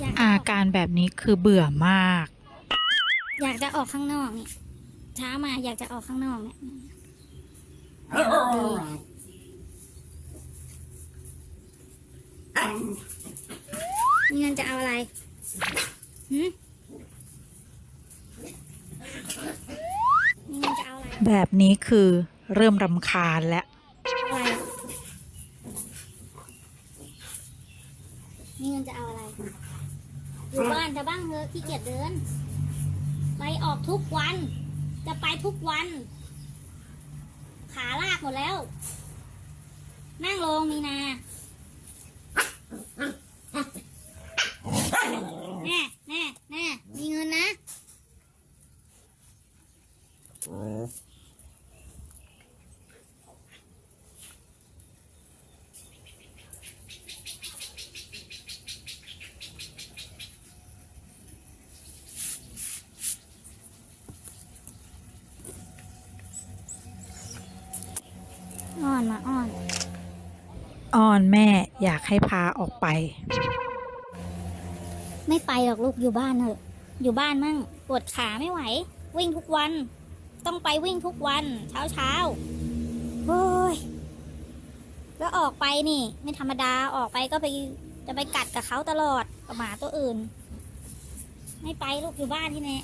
อยากจะอาออกการแบบนี้คือเบื่อมาก อยากจะออกข้างนอกนี่เช้ามาอยากจะออกข้างนอกเนี่ยดีมีเงินจะเอาอะไรหืมมีเงินจะเอาอะไรแบบนี้คือเริ่มรำคาญแล้วอะไร มีเงินจะเอาอะไร อยู่บ้านจะบ้างเถอะขี้เกียจเดิน ไปออกทุกวัน จะไปทุกวัน ขาลากหมดแล้ว นั่งลงมีนาแน่แน่แน่มีเงินนะ มาอ้อนอ้อนแม่อยากให้พาออกไป ไม่ไปหรอกลูกอยู่บ้านเถอะ อยู่บ้านมั่งปวดขาไม่ไหว วิ่งทุกวัน ต้องไปวิ่งทุกวัน เช้าเช้าโอ้ยแล้วออกไปนี่ ไม่ธรรมดาออกไปก็ไปจะไปกัดกับเขาตลอดกับหมาตัวอื่น ไม่ไปลูกอยู่บ้านที่นี่